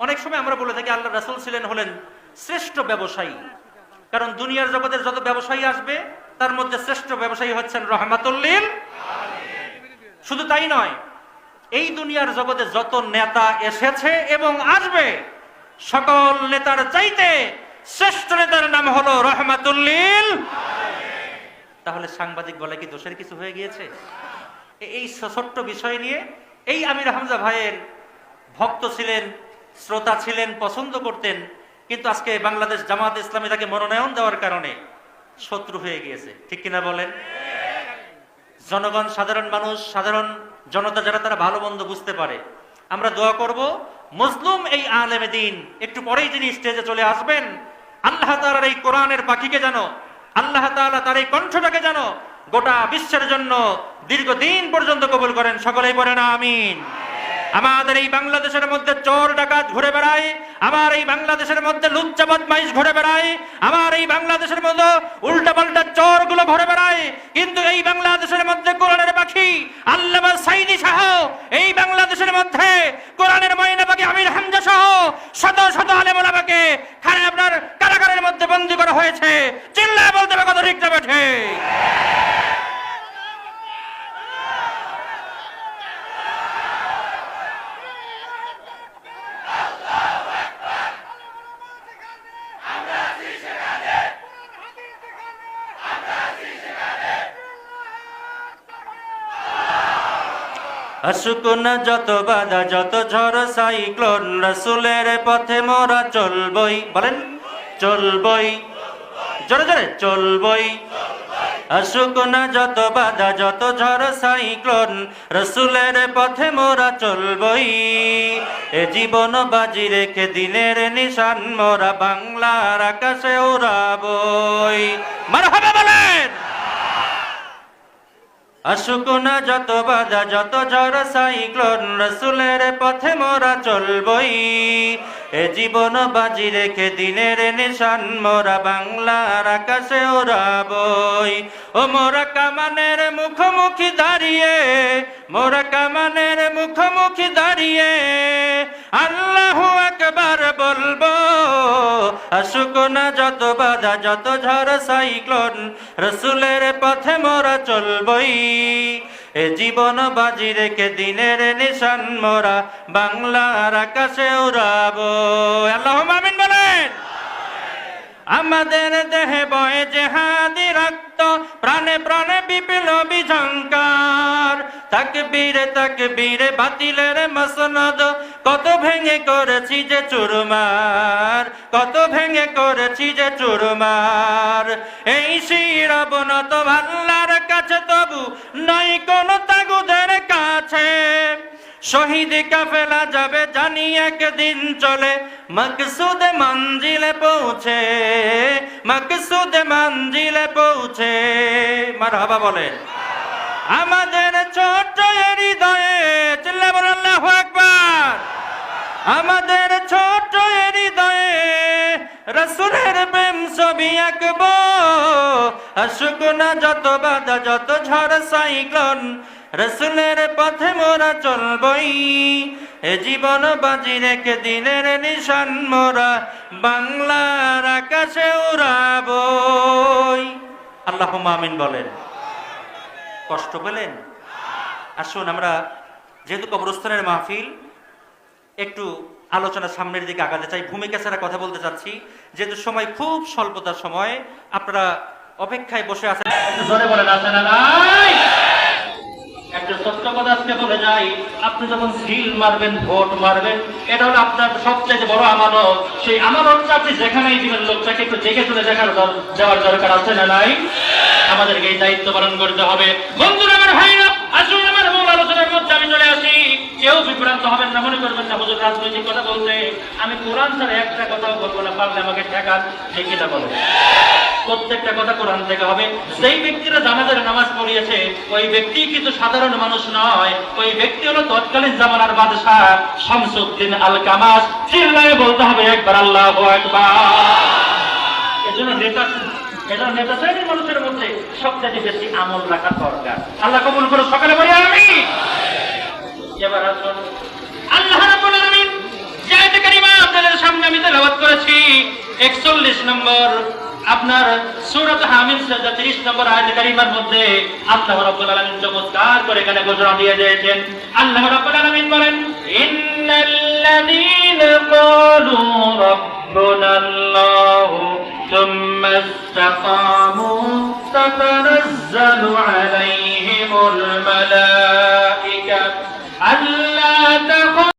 আমরা বলে থাকি, আল্লাহ রাসূল ছিলেন হলেন শ্রেষ্ঠ ব্যবসায়ী। কারণ দুনিয়ার জগতের যত ব্যবসায়ী আসবে, তার মধ্যে শ্রেষ্ঠ ব্যবসায়ী হচ্ছেন রহমাতুল্লিল শুধু তাই নয়, এই দুনিয়ার জগতে যত নেতা এসেছে এবং আসবে, সকল নেতার চাইতে শ্রেষ্ঠ নেতার নাম হলো রহমাতুল্লিল তাহলে সাংবাদিক বলে কি দোষের কিছু হয়ে গিয়েছে? এই ছোট্ট বিষয় নিয়ে, এই আমির হামজা ভাইয়ের ভক্ত ছিলেন শ্রোতা ছিলেন, পছন্দ করতেন, কিন্তু আজকে বাংলাদেশ জামাত ইসলামী তাকে মনোনয়ন দেওয়ার কারণে শত্রু হয়ে গিয়েছে। ঠিক কিনা বলেন? জনগণ সাধারণ মানুষ, সাধারণ জনতা যারা, তারা ভালো মন্দ বুঝতে পারে। আমরা দোয়া করব, মজলুম এই আলেমে দিন, একটু পরেই যিনি স্টেজে চলে আসবেন, আল্লাহ তাআলার এই কোরআনের পাখিকে জানো আল্লাহ তালা তার এই কণ্ঠটাকে জানো গোটা বিশ্বের জন্য দীর্ঘদিন পর্যন্ত কবুল করেন। সকলেই পড়েন আমিন। আমাদের এই বাংলাদেশের মধ্যে চোর ডাকাত ঘুরে বেড়ায়, আমার এই বাংলাদেশের মধ্যে লুচ্চা বদমাইশ ঘুরে বেড়ায়, আমার এই বাংলাদেশের মধ্যে উল্টা পাল্টা চোরগুলো ঘুরে বেড়ায়। কিন্তু এই বাংলাদেশের মধ্যে কোরআনের পাখি আল্লামা সাইদি শাহ, এই বাংলাদেশের মধ্যে কোরআনের ময়না পাখি আমির হামজা সহ শত শত আলেমোলামাকে খানে আপনার কারাগারের মধ্যে বন্দী করা হয়েছে। চিল্লায় বলতে হবে কত ঠিক যাবে ঠিক আসুক না যত বাধা, যত ঝড়, সাইক্লোন রসুলের পথে মোরা চলবই। বলেন, চলবই। জোরে জোরে, চলবই। আসুক না যত বাধা, যত ঝড়, সাইক্লোন রসুলের পথে মোরা চলবই। এ জীবন বাজি রেখে দিনের নিশান, মোরা বাংলার আকাশে উড়াবই। মার হবে বলেন। আসুক না যত বাধা, যত ঝড় সাইক্লোন রসুলের পথে মোরা চলবই। এ জীবন বাজি রেখে দিনের নিশান মোরা বাংলার আকাশে ওরাবই ও মোরা কামানের মুখোমুখি দাঁড়িয়ে, মোরা কামানের মুখোমুখি দাঁড়িয়ে। আল্লাহ একবার বলব আসুক না যত বাধা, যত ঝড় সাইক্লোন, রসুলের পথে মোরা চলবই। এ জীবন বাজি রেখে দিনের নিশান মোরা বাংলার আকাশে উড়াবো। আল্লাহ আমিন বলেন। আমাদের দেহে বয়ে জেহাদি রক্ত, প্রাণে প্রাণে বিপ্লবী ঝঙ্কার তাকে বীরে তাকে বীরে বাতিলের মসনদ। কত ভেঙে করেছি যে চুরমার, কত ভেঙে করেছি যে চুরমার। এই শিরবনত ভাল্লার কাছে তবু নাই কোন তাগুদের কাছে। শহীদ কাফেলা যাবে জানি একদিন চলে, মকসুদ মঞ্জিলে পৌঁছে, মকসুদ মঞ্জিলে পৌঁছে। মারহাবা বলেন। আমাদের আমাদের ছোট হৃদয়ে রসুলের প্রেম ছবি আঁকবো। আসুক না যত বাধা, যত ঝড়, সাইক্লোন, রসুলের পথে মোরা চলবই। এ জীবন বাজি রেখে দিনের নিশান মোরা বাংলার আকাশে উড়াবই। আল্লাহ মামিন বলেন। কষ্ট পেলেন? আসুন আমরা যেহেতু কবরস্থানের মাহফিল, একটু আলোচনা সামনের দিকে আগাতে চাই। ভূমিকা ছাড়া কথা বলতে চাচ্ছি। যেহেতু সময় খুব স্বল্পতার সময়, আপনারা অপেক্ষায় বসে আছেন। জোরে বলেন আছেন সেই আমানতটা আপনি যেখানেই লোকটাকে একটু দেখার দেওয়ার দরকার আছে না নাই? আমাদেরকে এই দায়িত্ব পালন করতে হবে। বন্ধুরা আসুন আমার মূল আলোচনার মধ্যে আমি চলে আসি কেউ বিভ্রান্ত হবেন না মনে করবেন না হুজুর রাজনৈতিক কথা বলতে আমি কোরআন ছাড়া একটা কথাও বলব না, পারলে আমাকে ঠেকান ঠিক কিনা বলে। প্রত্যেকটা কথা কোরআন থেকে হবে। যেই ব্যক্তিরা জানাজার নামাজ পড়িয়েছে, ওই ব্যক্তি কিন্তু সাধারণ মানুষ নয়। ওই ব্যক্তি হলো তৎকালীন জামানার বাদশাহ শামসুদ্দিন আল কামাস চিল্লায় বলতে হবে একবার, আল্লাহ একবার এজন্য নেতা এজন্য নেতা শ্রেণির মানুষের মধ্যে সবচেয়ে বেশি আমল রাখা দরকার। আল্লাহ কবুল করে সকালে বলি আমি এবার আসুন আল্লাহ রাব্বুল আলামিন জায়তে কারিমা আপনাদের সামনে নম্বর আপনার সূরাত হামিদ সাজা 30 নম্বর আয়াত কারিমার মধ্যে আল্লাহ রাব্বুল আলামিন চমৎকার করে এখানে ঘোষণা দিয়ে দিয়েছেন আল্লাহ রাব্বুল আলামিন বলেন ইন্নাল্লাযীনা ক্বালু রাব্বুনা আল্লাহ ثم استقاموا تتنزل عليهم الملائكة ألا تخافوا